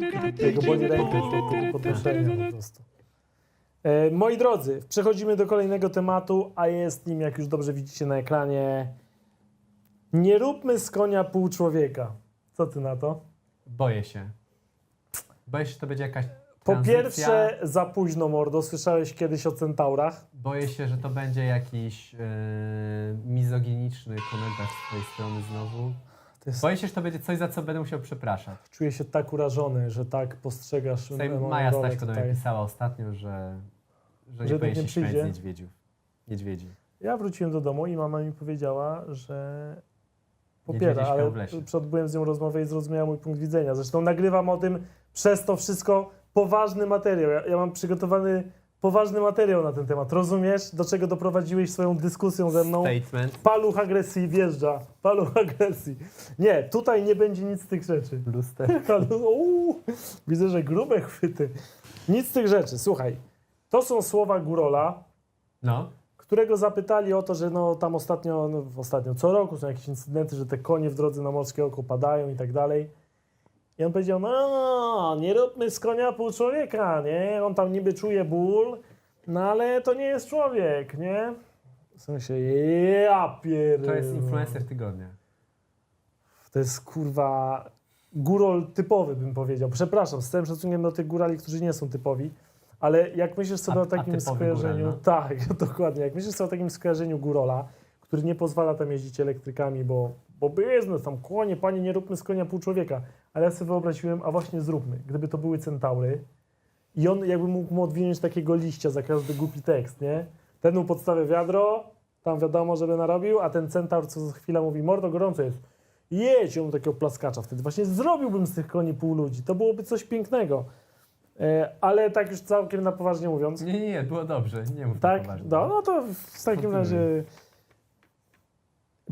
Boli tego podnoszenia po prostu. E, moi drodzy, przechodzimy do kolejnego tematu, a jest nim, jak już dobrze widzicie na ekranie, nie róbmy z konia pół człowieka. Co ty na to? Boję się. Boję się, że to będzie jakaś Po tranzycja. pierwsze, za późno, mordo. Słyszałeś kiedyś o centaurach? Boję się, że to będzie jakiś yy, mizoginiczny komentarz z twojej strony znowu. Jest, Boję się, że to będzie coś, za co będę musiał przepraszać. czuję się tak urażony, że tak postrzegasz moją Maja Staśko do mnie pisała ostatnio, że, że nie Że powinien tak się śmiać z niedźwiedziów. Niedźwiedzi. Ja wróciłem do domu i mama mi powiedziała, że popiera, ale odbyłem z nią rozmowę i zrozumiała mój punkt widzenia. Zresztą nagrywam o tym przez to wszystko poważny materiał. Ja, ja mam przygotowany poważny materiał na ten temat. Rozumiesz, do czego doprowadziłeś swoją dyskusją ze mną? Statement. Paluch agresji wjeżdża. Paluch agresji. Nie, tutaj nie będzie nic z tych rzeczy. Luster. Ale, uuu, widzę, że grube chwyty. Nic z tych rzeczy. Słuchaj, to są słowa Górola, No. którego zapytali o to, że no, tam ostatnio, no, ostatnio co roku są jakieś incydenty, że te konie w drodze na Morskie Oko padają i tak dalej. I on powiedział, no nie róbmy z konia pół człowieka, nie? On tam niby czuje ból, no ale to nie jest człowiek, nie? W sensie, ja pier... To jest influencer tygodnia. To jest kurwa górol typowy, bym powiedział. Przepraszam, z całym szacunkiem do tych górali, którzy nie są typowi, ale jak myślisz sobie A- o takim skojarzeniu, góral, no? tak, dokładnie, jak myślisz sobie o takim skojarzeniu górola, który nie pozwala tam jeździć elektrykami, bo, bo biznes, tam konie, panie, nie róbmy z konia pół człowieka, ale ja sobie wyobraziłem, a właśnie zróbmy, gdyby to były centaury i on jakby mógł mu odwinąć takiego liścia za każdy głupi tekst, nie? Ten mu podstawia wiadro, tam wiadomo, żeby narobił, a ten centaur co za chwilę mówi, mordo, gorąco jest. Jedź, on takiego plaskacza wtedy. Właśnie zrobiłbym z tych koni pół ludzi. To byłoby coś pięknego. E, ale tak już całkiem na poważnie mówiąc. Nie, nie, nie, było dobrze. Nie mów Tak? poważnie. No, no to w takim razie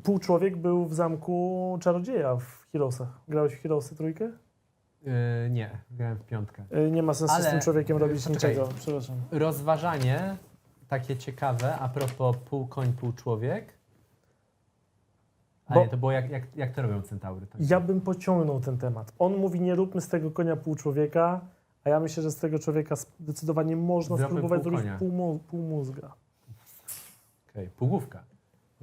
pół człowiek był w zamku czarodzieja w Heroesach. Grałeś w Heroesy trójkę? Yy, nie, grałem w piątkę. E, nie ma sensu z Ale- tym człowiekiem robić poczekaj. niczego. Przepraszam. Rozważanie takie ciekawe a propos pół koń, pół człowiek. A Bo- nie, to było jak, jak, jak to robią centaury. To Ja bym pociągnął ten temat. On mówi, nie róbmy z tego konia pół człowieka, a ja myślę, że z tego człowieka zdecydowanie można Zróbmy spróbować pół zrobić konia. pół, pół mózga. Okej, półgłówka.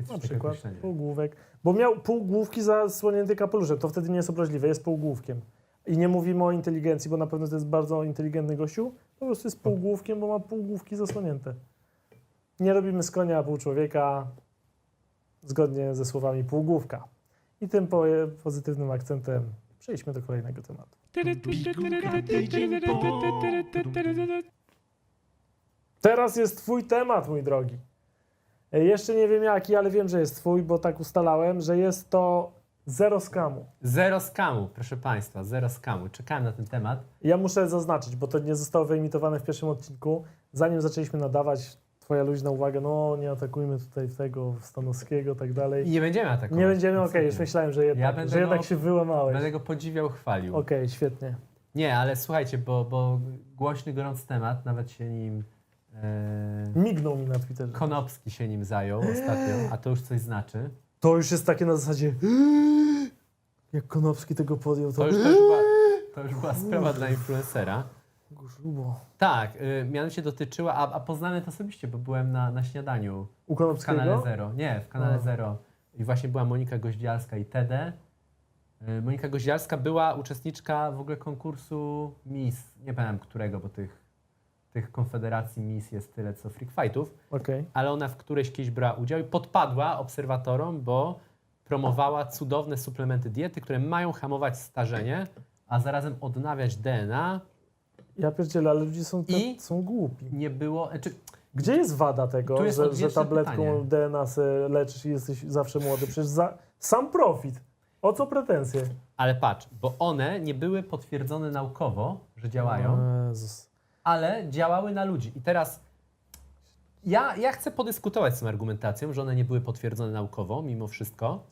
Jest Na przykład określenie. półgłówek. Bo miał półgłówki zasłonięty kapeluszem, to wtedy nie jest obraźliwe, jest półgłówkiem. I nie mówimy o inteligencji, bo na pewno to jest bardzo inteligentny gościu, po prostu jest półgłówkiem, bo ma półgłówki zasłonięte. Nie robimy z konia pół człowieka, zgodnie ze słowami półgłówka. I tym po- pozytywnym akcentem przejdźmy do kolejnego tematu. Teraz jest twój temat, mój drogi. E, Jeszcze nie wiem jaki, ale wiem, że jest twój, bo tak ustalałem, że jest to zero skamu. Zero skamu, proszę Państwa, zero skamu. Czekałem na ten temat. Ja muszę zaznaczyć, bo to nie zostało wyemitowane w pierwszym odcinku. Zanim zaczęliśmy nadawać, twoja luźna uwaga, no nie atakujmy tutaj tego Stanowskiego, tak I dalej. nie będziemy atakować. Nie będziemy, okej, Absolutnie. już myślałem, że jednak, Ja że jednak go- się wyłamałeś. Będę go podziwiał, chwalił. Okej, świetnie. Nie, ale słuchajcie, bo, bo głośny, gorący temat, nawet się nim... E, Mignął mi na Twitterze. Konopski się nim zajął ostatnio, a to już coś znaczy. To już jest takie na zasadzie jak Konopski tego podjął, to, To już, to już, była, to już była sprawa dla influencera. grubo. Tak, y, mianowicie dotyczyła, a, a poznałem to osobiście, bo byłem na, na śniadaniu U w kanale Konopskiego? Zero. Nie, w kanale A. Zero. I właśnie była Monika Goździalska i Tede. Y, Monika Goździalska była uczestniczka w ogóle konkursu Miss, nie pamiętam którego, bo tych, tych konfederacji Miss jest tyle co freak fightów, Okej. ale ona w którejś kiedyś brała udział i podpadła obserwatorom, bo promowała cudowne suplementy diety, które mają hamować starzenie, a zarazem odnawiać DNA. Ja pierdzielę, ale ludzie są, te, I- są głupi. Nie było, znaczy Gdzie jest wada tego, jest że, że tabletką pytanie. DNA se leczysz i jesteś zawsze młody? Przecież za, sam profit. O co pretensje? Ale patrz, bo one nie były potwierdzone naukowo, że działają, Jezus. Ale działały na ludzi. I teraz ja, ja chcę podyskutować z tą argumentacją, że one nie były potwierdzone naukowo, mimo wszystko.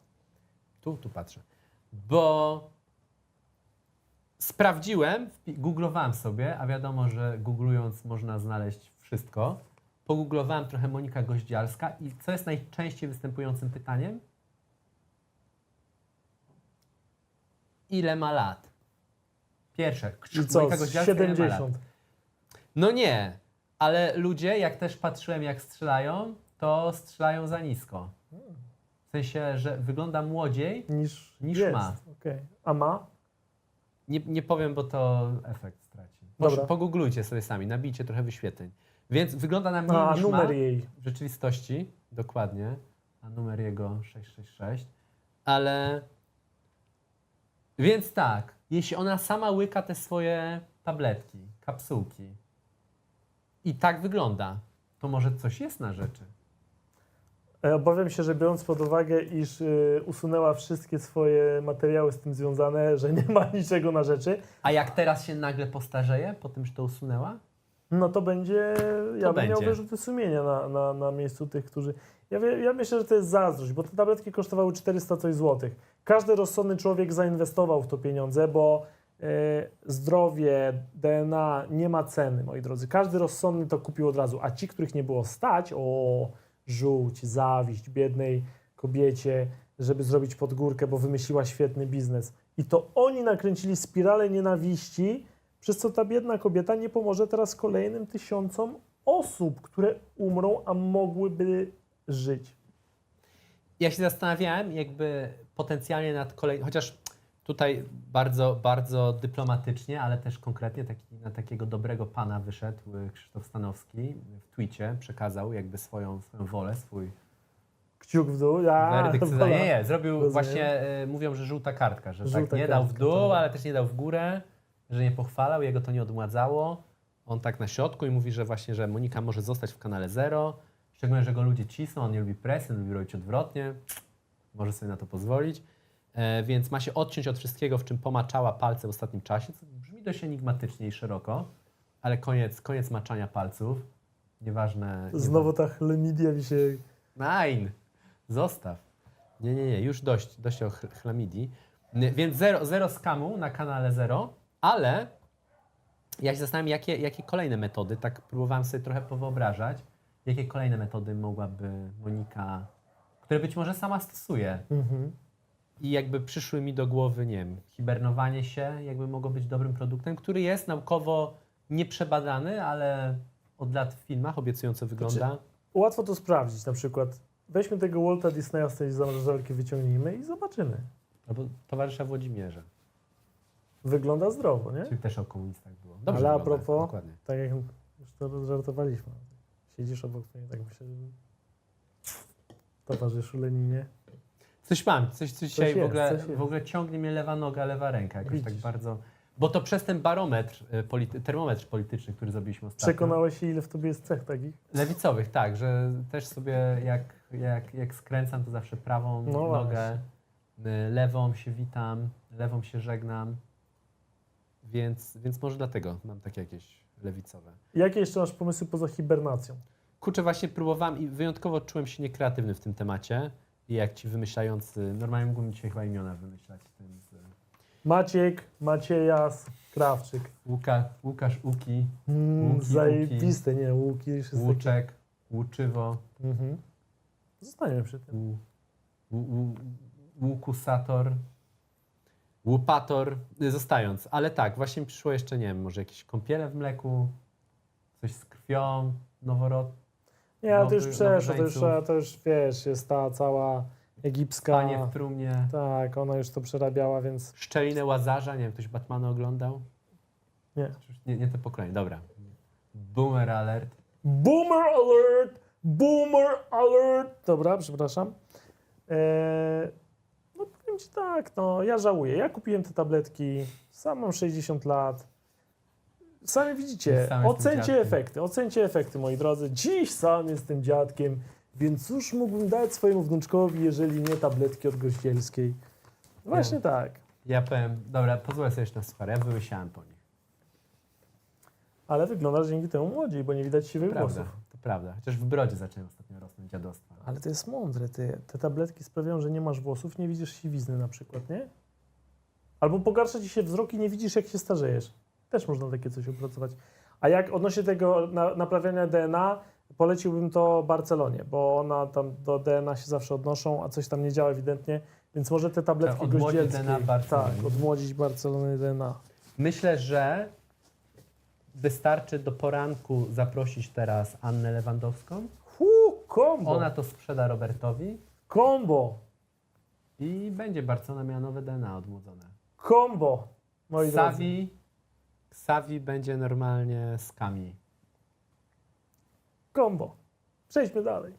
Tu, tu patrzę. Bo sprawdziłem, googlowałem sobie, a wiadomo, że googlując można znaleźć wszystko. Pogooglowałem trochę Monika Goździalska i co jest najczęściej występującym pytaniem? Ile ma lat? Pierwsze. I co, Monika Goździalska, ile ma lat? 70. No nie, ale ludzie, jak też patrzyłem, jak strzelają, to strzelają za nisko. W sensie, że wygląda młodziej. Niż, Niż jest. ma. Okej. A ma? Nie, nie powiem, bo to efekt straci. Dobra. Może pogooglujcie sobie sami, nabijcie trochę wyświetleń. Więc wygląda na mniej A, niż numer ma. jej. W rzeczywistości, dokładnie. A numer jego 666. Ale. Więc tak, jeśli ona sama łyka te swoje tabletki, kapsułki i tak wygląda, to może coś jest na rzeczy. E, Obawiam się, że biorąc pod uwagę, iż y, usunęła wszystkie swoje materiały z tym związane, że nie ma niczego na rzeczy, A jak teraz się nagle postarzeje, po tym, że to usunęła? no to będzie, ja bym miał będzie. wyrzuty sumienia na, na, na miejscu tych, którzy... Ja, wie, ja myślę, że to jest zazdrość, bo te tabletki kosztowały 400 coś złotych. Każdy rozsądny człowiek zainwestował w to pieniądze, bo e, zdrowie, DNA nie ma ceny, moi drodzy. Każdy rozsądny to kupił od razu, a ci, których nie było stać, o, żółć, zawiść biednej kobiecie, żeby zrobić podgórkę, bo wymyśliła świetny biznes. I to oni nakręcili spiralę nienawiści, przez co ta biedna kobieta nie pomoże teraz kolejnym tysiącom osób, które umrą, a mogłyby żyć. Ja się zastanawiałem, jakby potencjalnie nad kolejnym, chociaż tutaj bardzo, bardzo dyplomatycznie, ale też konkretnie taki, na takiego dobrego pana wyszedł y, Krzysztof Stanowski w tweetie, przekazał jakby swoją, swoją wolę, swój Kciuk w dół. A, werdykt. wola. Nie, nie, zrobił Rozumiem. właśnie, y, mówią, że żółta kartka, że Żółta tak nie dał w kartka, dół, tak. ale też nie dał w górę, że nie pochwalał, jego to nie odmładzało. On tak na środku i mówi, że właśnie, że Monika może zostać w kanale Zero, szczególnie, że go ludzie cisną, on nie lubi presji, on lubi robić odwrotnie, może sobie na to pozwolić. E, więc ma się odciąć od wszystkiego, w czym pomaczała palce w ostatnim czasie, co brzmi dość enigmatycznie i szeroko, ale koniec, koniec maczania palców. Nieważne. Znowu ta chlemidia mi się... Nein, zostaw. Nie, nie, nie, już dość, dość o ch- chlamidii. Więc zero, zero skamu na kanale Zero, ale ja się zastanawiam, jakie, jakie kolejne metody, tak próbowałem sobie trochę powyobrażać, jakie kolejne metody mogłaby Monika, które być może sama stosuje. Mhm. I jakby przyszły mi do głowy, nie wiem, hibernowanie się jakby mogło być dobrym produktem, który jest naukowo nieprzebadany, ale od lat w filmach obiecująco wygląda. Łatwo to sprawdzić, na przykład weźmy tego Walta Disneya z tej zamrażalki, wyciągnijmy i zobaczymy. Albo towarzysza Włodzimierza. Wygląda zdrowo, nie? Czyli też o komunistach było. Ale a propos- Dokładnie. Tak jak już to żartowaliśmy. Siedzisz obok mnie, tak myślę, że towarzyszu Leninie. Coś mam, coś, coś dzisiaj w, jest, ogóle, coś w ogóle ciągnie mnie lewa noga, lewa ręka. Jakoś tak bardzo... Bo to przez ten barometr, y, polity, termometr polityczny, który zrobiliśmy ostatnio. Przekonałeś się, ile w tobie jest cech takich? Lewicowych, tak, że też sobie jak, jak, jak skręcam, to zawsze prawą No nogę, y, lewą się witam, lewą się żegnam. Więc, więc może dlatego mam takie jakieś lewicowe. Jakie jeszcze masz pomysły poza hibernacją? Kurczę, właśnie próbowałem i wyjątkowo czułem się niekreatywny w tym temacie. I jak ci wymyślający, normalnie mógłbym dzisiaj chyba imiona wymyślać. Tym z Maciek, Maciejas, Krawczyk. Łuka, Łukasz Uki, Mm, Łuki, zajebiste, nie, łuki. jest taki- Łuczek, Łuczywo, Mhm. Zostaniemy przy tym. Łu- Łu- Łu- Łukusator, Łupator, y, zostając. Ale tak, właśnie mi przyszło jeszcze, nie wiem, może jakieś kąpiele w mleku, coś z krwią, noworod, Nie, ale to już Nowy- przeszło, to już, to już wiesz, jest ta cała egipska. panie w trumnie, Tak, ona już to przerabiała, więc szczelinę Łazarza, nie wiem, ktoś Batmana oglądał? nie. Nie, nie te pokolenie, dobra. Boomer alert. Boomer alert! Boomer alert! Dobra, przepraszam. Eee, no powiem Ci tak, no ja żałuję. Ja kupiłem te tabletki, sam mam 60 lat. Sami widzicie, Sam ocencie efekty, ocencie efekty, moi drodzy. Dziś sam jestem dziadkiem, więc cóż mógłbym dać swojemu wnuczkowi, jeżeli nie tabletki od gościelskiej. Właśnie tak. Ja powiem, dobra, pozwolę sobie jeszcze na suchar, ja wyłysiałem po nich. Ale wyglądasz dzięki temu młodziej, bo nie widać siwych Prawda, włosów. to prawda. Chociaż w brodzie zacząłem ostatnio rosnąć dziadostwa. Ale to jest mądre. Ty, te tabletki sprawiają, że nie masz włosów, nie widzisz siwizny na przykład, nie? Albo pogarsza ci się wzrok i nie widzisz, jak się starzejesz. Też można takie coś opracować. A jak odnośnie tego naprawiania DNA, poleciłbym to Barcelonie, bo ona tam do DNA się zawsze odnoszą, a coś tam nie działa ewidentnie, więc może te tabletki tak, goździelskie. DNA Barcelony. Tak, odmłodzić Barcelony DNA. Myślę, że wystarczy do poranku zaprosić teraz Annę Lewandowską. Hu, kombo! Ona to sprzeda Robertowi. Kombo! I będzie Barcelona miała nowe DNA odmłodzone. Kombo! Moi Savi, drodzy. Xavi będzie normalnie z Kami. Kombo. Przejdźmy dalej.